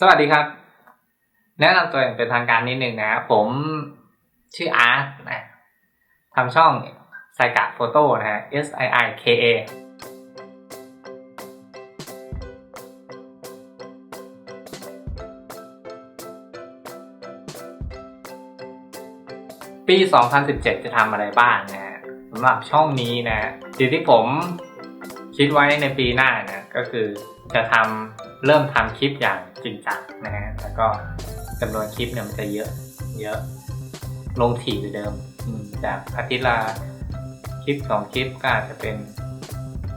สวัสดีครับ แนะนำตัวอย่างเป็นทางการนิดหนึ่งนะผมชื่ออาร์ตนะทำช่องไซกะโฟโต้นะฮะ S I I K A ปี 2017 จะทำอะไรบ้างนะฮะสำหรับช่องนี้นะสิ่งที่ผมคิดไว้ในปีหน้านะก็คือจะทำ เริ่มทำคลิปอย่างจริงจังนะฮะแล้วก็จำนวนคลิปเนี่ยมันจะเยอะเยอะลงถี่กว่าเดิมจากอาทิตย์ละคลิปสองคลิปก็อาจจะเป็น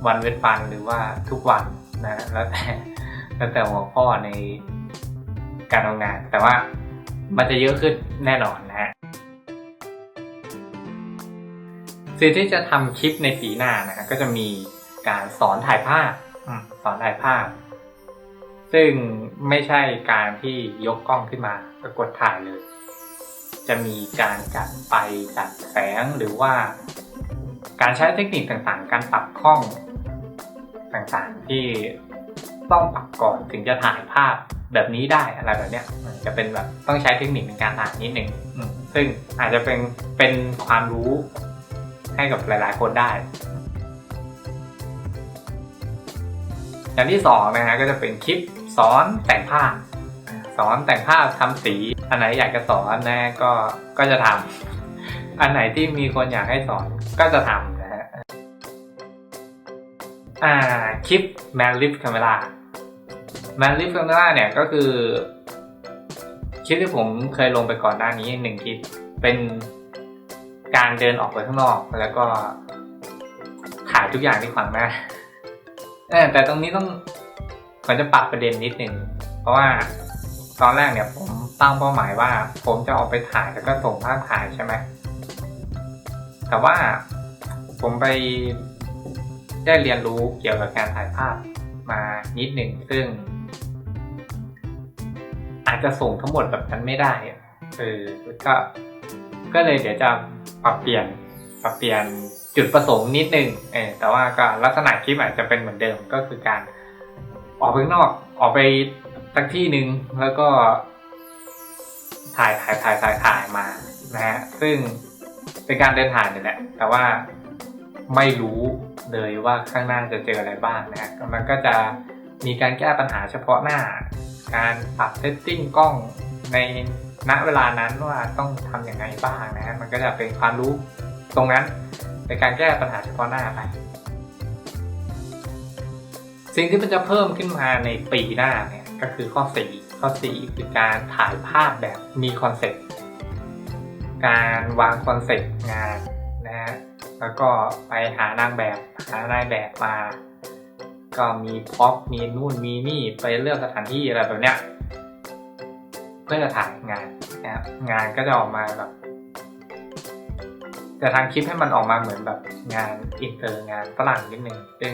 วันเว้นวันหรือว่าทุกวันนะแล้วแต่แล้วแต่หัวข้อในการทำงาน แต่ว่ามันจะเยอะขึ้นแน่นอนนะฮะสิ่งที่จะทำคลิปในปีหน้านะก็จะมีการสอนถ่ายภาพสอนถ่ายภาพ ซึ่งไม่ใช่การที่ยกกล้องขึ้นมาก็กดถ่ายเลย จะมีการจัดไปจัดแสงหรือว่า การใช้เทคนิคต่างๆ การปรับกล้องต่างๆที่ต้องปรับก่อนถึงจะถ่ายภาพแบบนี้ได้อะไรแบบเนี้ยจะเป็นแบบต้องใช้เทคนิคในการถ่ายนิดหนึ่งซึ่งอาจจะเป็นเป็นความรู้ให้กับหลายๆ คนได้ อย่างที่สองนะฮะก็จะเป็นคลิป สอนแต่งภาพสอนแต่งภาพทำสี อันไหนอยากจะสอนนะก็ก็จะทำอันไหนที่มีคนอยากให้สอนก็จะทำนะฮะอ่าคลิป Man Lift Camera Man Lift Camera เนี่ยก็คือคลิปที่ผมเคยลงไปก่อนหน้านี้หนึ่งคลิปเป็นการเดินออกไปข้างนอก แล้วก็ถ่ายทุกอย่างที่ขวางหน้าแต่ตรงนี้ต้อง ผมจะปรับประเด็นนิดนึงเพราะว่าตอนแรกเนี่ยผมตั้งเป้าหมายว่า ผมจะออกไปถ่ายแล้วก็ส่งภาพถ่ายใช่ไหมแต่ว่าผมไปได้เรียนรู้เกี่ยวกับการถ่ายภาพมานิดหนึ่งซึ่ง อาจจะส่งทั้งหมดแบบนั้นไม่ได้เออก็ก็เลยเดี๋ยวจะปรับเปลี่ยนปรับเปลี่ยนจุดประสงค์นิดนึงเออแต่ว่าก็ลักษณะคลิปอาจจะเป็นเหมือนเดิมก็คือการ ออกไปข้างนอก ออกไปสักที่หนึ่งแล้วก็ ถ่ายถ่ายถ่ายถ่ายถ่ายมานะฮะซึ่งเป็นการเดินถ่ายนี่แหละ แต่ว่าไม่รู้เลยว่าข้างหน้าจะเจออะไรบ้างนะฮะมันก็จะมีการแก้ปัญหาเฉพาะหน้า การปรับเซตติ้งกล้องในณเวลานั้นว่าต้องทำอย่างไรบ้างนะฮะมันก็จะเป็นความรู้ตรงนั้นในการแก้ปัญหาเฉพาะหน้าไป สิ่งที่มันจะเพิ่มขึ้นมาในปีหน้าเนี่ยก็คือข้อ 4 ข้อ 4 คือการถ่ายภาพแบบมีคอนเซ็ปต์การวางคอนเซ็ปต์งานนะฮะแล้วก็ไปหานางแบบหานายแบบมา ก็มีพ็อปมีนู่นมีนี่ไปเลือกสถานที่อะไรแบบเนี้ยเพื่อจะถ่ายงานนะครับงานก็จะออกมาแบบจะทางคลิปให้มันออกมาเหมือนแบบงานอินเตอร์งานฝรั่งนิดนึงซึ่ง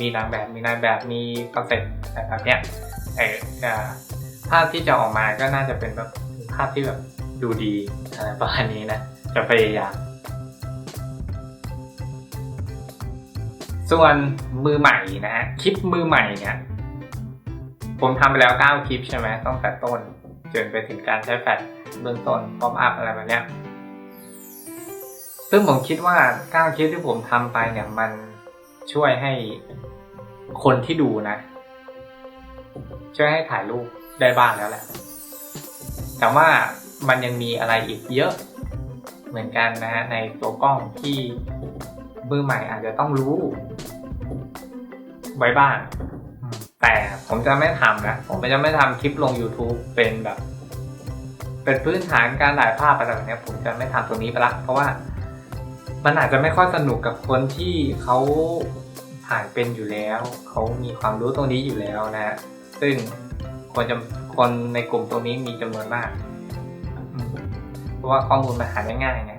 มีนางแบบมีนายแบบมีคอนเซ็ปต์แบบเนี้ยเออภาพที่จะออกมาก็น่าจะเป็นแบบภาพที่แบบดูดีอะไรประมาณนี้นะจะพยายามส่วนมือใหม่นะฮะคลิปมือใหม่เนี่ยผมทำไปแล้ว 9 คลิปใช่ไหมตั้งแต่ต้นจนไปถึงการใช้แฟลชเบื้องต้นป๊อปอัพอะไรแบบเนี้ยซึ่งผมคิดว่า 9 คลิปที่ผมทำไปเนี่ยมันช่วยให้ คนที่ดูนะช่วยให้ถ่ายรูปได้บ้างแล้วแหละ แต่ว่ามันยังมีอะไรอีกเยอะเหมือนกันนะฮะในตัวกล้องที่มือใหม่อาจจะต้องรู้ ไว้บ้าง แต่ผมจะไม่ทำนะ ผมจะไม่ทำคลิปลง YouTube เป็นแบบ เป็นพื้นฐานการถ่ายภาพอะไรแบบนี้ผมจะไม่ทำตรงนี้ไปละ เพราะว่ามันอาจจะไม่ค่อยสนุกกับคนที่เขา ถ่ายเป็นอยู่แล้ว เขามีความรู้ตรงนี้อยู่แล้วนะ ซึ่งคนจะคนในกลุ่มตรงนี้มีจำนวนมาก เพราะว่าข้อมูลมันหาได้ง่ายไง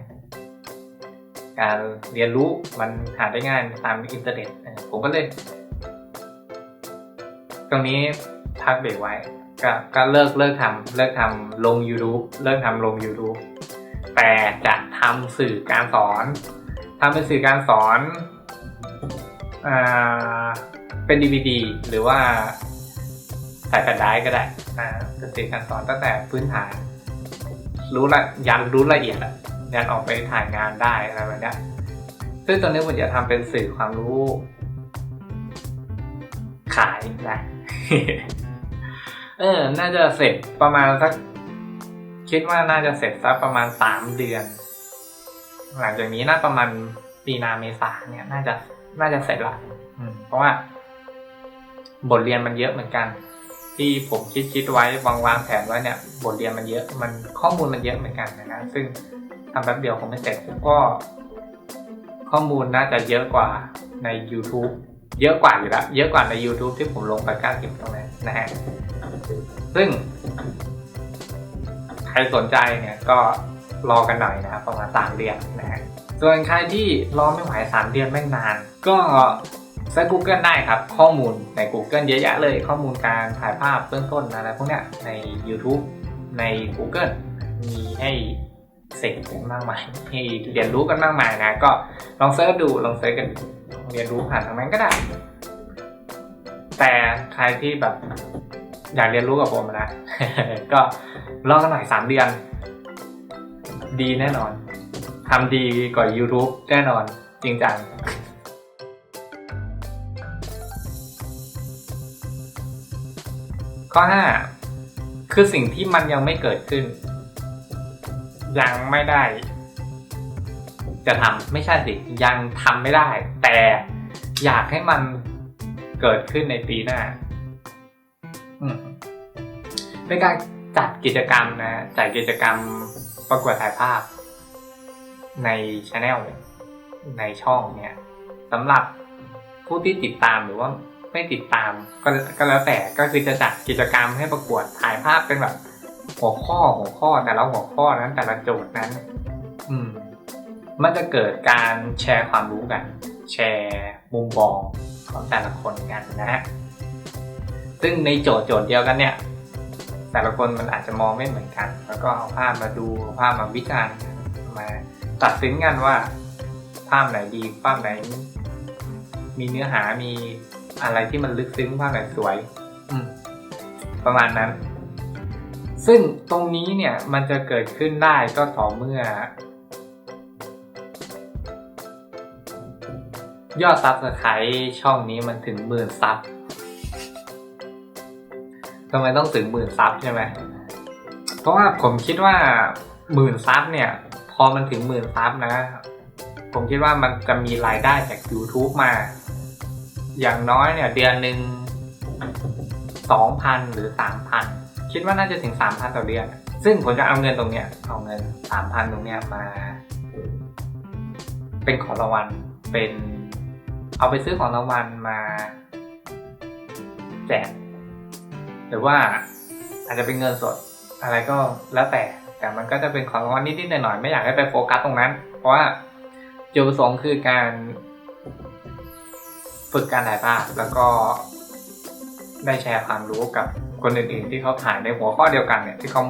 การเรียนรู้มันหาได้ง่ายตามอินเทอร์เน็ตผมก็เลย ตรงนี้พักเบรกไว้ ก็ก็เลิกเลิกทำเลิกทำลง YouTube เลิกทำลง YouTube แต่จะทำสื่อการสอนทำเป็นสื่อการสอน เป็น DVD หรือว่าใส่กระดายก็ได้อ่าสติการสอนตั้งแต่พื้นฐาน รู้ละยันรู้ละเอียดอะยันออกไปถ่ายงานได้อะไรแบบนี้ซึ่งตอนนี้ผมจะทำเป็นสื่อความรู้ ขายนะเออ น่าจะเสร็จประมาณสัก คิดว่าน่าจะเสร็จสักประมาณสามเดือน หลังจากนี้น่าประมาณปีนาเมษาเนี่ย น่าจะ น่าจะเสร็จละอืมเพราะว่า บทเรียนมันเยอะเหมือนกัน ที่ผมคิดคิดไว้วางวางแผนไว้เนี่ย บทเรียนมันเยอะ มันข้อมูลมันเยอะเหมือนกันนะซึ่งทำแป๊บเดียวคงไม่เสร็จก็ ข้อมูลน่าจะเยอะกว่าใน YouTube เยอะกว่าอยู่แล้ว เยอะกว่าใน YouTube ที่ผมลงไปกล้าเก็บตรงนั้นนะฮะซึ่ง ใครสนใจเนี่ยก็รอกันหน่อยนะครับประมาณสามเดือนนะฮะ ส่วนใครที่รอไม่ไหวสามเดือนไม่นาน ก็เซิร์ช Google ได้ครับ ข้อมูลใน Google เยอะแยะเลย ข้อมูลการถ่ายภาพเบื้องต้นอะไรพวกเนี้ยใน YouTube ใน Google มีให้เสกกันมากมายให้เรียนรู้กันมากมายนะ ก็ลองเซิร์ชดูลองเซิร์ชกันเรียนรู้ผ่านทางนั้นก็ได้ แต่ใครที่แบบอยากเรียนรู้กับผมนะ ก็รอกันหน่อยสามเดือน ดีแน่นอน ทำดีกว่า YouTube แน่นอนจริงจัง ข้อ 5 คือสิ่งที่มันยังไม่เกิดขึ้น ยังไม่ได้ จะทำไม่ใช่สิ ยังทำไม่ได้ แต่อยากให้มันเกิดขึ้นในปีหน้าเป็นการจัดกิจกรรมนะจัดกิจกรรมประกวดถ่ายภาพ ในช anel ในช่องเนี่ยสำหรับผู้ที่ติดตามหรือว่าไม่ติดตามก็ก็แล้วแต่ก็คือจะจัดกิจกรรมให้ประกวดถ่ายภาพเป็นแบบ หัวข้อหัวข้อแต่ละหัวข้อนั้นแต่ละโจทย์นั้น อืม มันจะเกิดการแชร์ความรู้กัน แชร์มุมมองของแต่ละคนกันนะฮะซึ่งในโจทย์โจทย์เดียวกันเนี่ย แต่ละคนมันอาจจะมองไม่เหมือนกัน แล้วก็เอาภาพมาดูภาพมาวิจารณ์มา ตัดสินกันว่าภาพไหนดีภาพไหน มีเนื้อหามีอะไรที่มันลึกซึ้งภาพไหนสวย อืมประมาณนั้น ซึ่งตรงนี้เนี่ยมันจะเกิดขึ้นได้ก็ต่อเมื่อ ยอดซับสไครต์ช่องนี้มันถึงหมื่นซับทำไมต้องถึงหมื่นซับใช่ไหม เพราะว่าผมคิดว่าหมื่นซับเนี่ย พอมันถึงหมื่นซับนะ ผมคิดว่ามันจะมีรายได้จาก YouTube มา อย่างน้อยเนี่ยเดือนหนึ่งสองพันหรือสามพันคิดว่าน่าจะถึงสามพันต่อเดือน ซึ่งผมจะเอาเงินตรงเนี้ย เอาเงินสามพันตรงเนี้ยมา เป็นของรางวัลเป็น เอาไปซื้อของรางวัลมาแจกหรือว่าอาจจะเป็นเงินสดอะไรก็แล้วแต่ แต่มันก็จะเป็นของรางวัลนิดๆหน่อยๆไม่อยากให้ไปโฟกัสตรงนั้น เพราะว่าจุดประสงค์คือการฝึกการถ่ายภาพแล้วก็ได้แชร์ความรู้กับคนอื่นๆ ที่เขาถ่ายในหัวข้อเดียวกันเนี่ย ที่เขา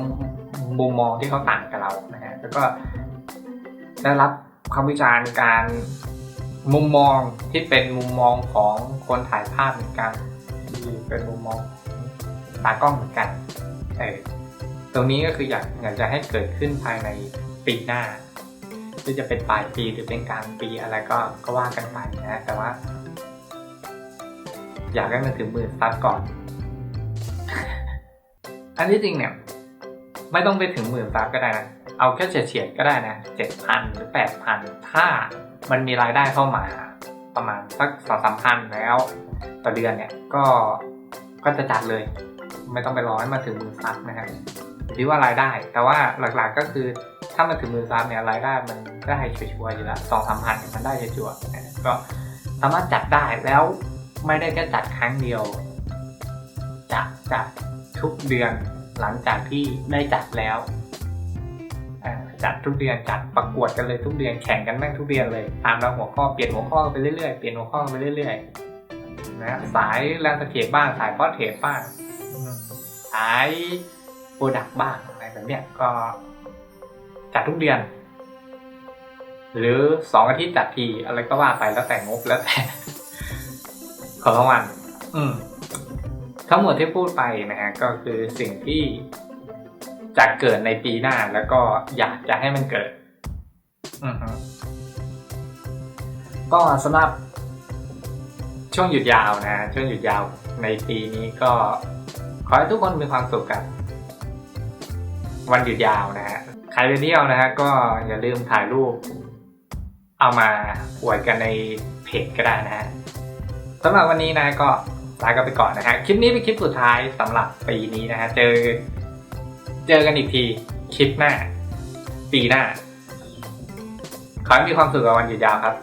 มุมมองที่เขาต่างกับเรานะฮะแล้วก็ได้รับคำวิจารณ์การมุมมองที่เป็นมุมมองของคนถ่ายภาพเหมือนกันที่เป็นมุมมองตากล้องเหมือนกันเออ ตรงนี้ก็คืออยากอยากจะให้เกิดขึ้นภายในปีหน้าหรือจะเป็นปลายปีหรือเป็นกลางปีอะไรก็ก็ว่ากันไปนะแต่ว่า อยากให้มันถึงหมื่นซับก่อน อันที่จริงเนี่ย ไม่ต้องไปถึงหมื่นซับก็ได้นะเอาแค่เฉียดๆก็ได้นะเจ็ดพันหรือแปดพันถ้ามันมีรายได้เข้ามาประมาณสักสองสามพันแล้ว ต่อเดือนเนี่ยก็ก็จะจัดเลย ไม่ต้องไปรอให้มาถึงหมือซับนะครับ คิดว่ารายได้ แต่ว่าหลักๆก็คือถ้ามาถึงมือซับเนี่ยรายได้มันได้ชัวร์ๆอยู่แล้วสองสามพันมันได้ชัวร์ๆก็สามารถจัดได้แล้วไม่ได้แค่จัดครั้งเดียวจะจัดทุกเดือนหลังจากที่ได้จัดแล้วจัดทุกเดือนจัดประกวดกันเลยทุกเดือนแข่งกันแม่งทุกเดือนเลยตามเราหัวข้อเปลี่ยนหัวข้อไปเรื่อยๆเปลี่ยนหัวข้อไปเรื่อยๆนะสายแลนด์สเคปบ้างสายพอร์เทรตบ้างสาย โปรดักต์บ้างอะไรแบบเนี้ยก็จัดทุกเดือน หรือสองอาทิตย์จัดทีอะไรก็ว่าไปแล้วแต่งบแล้วแต่ของรางวัลอืม ทั้งหมดที่พูดไปนะฮะก็คือสิ่งที่จะเกิดในปีหน้าแล้วก็อยากจะให้มันเกิด อือฮึก็สำหรับช่วงหยุดยาวนะ ช่วงหยุดยาวในปีนี้ก็ขอให้ทุกคนมีความสุขกับ วันหยุดยาวนะฮะใครไปเที่ยวนะฮะก็อย่าลืมถ่ายรูป เอามาอวดกันในเพจก็ได้นะฮะสำหรับวันนี้นะก็ลากันไปก่อนนะฮะคลิปนี้เป็นคลิปสุดท้ายสำหรับปีนี้นะฮะเจอ เจอกันอีกทีคลิปหน้า ปีหน้าขอให้มีความสุขกับวันหยุดยาวครับ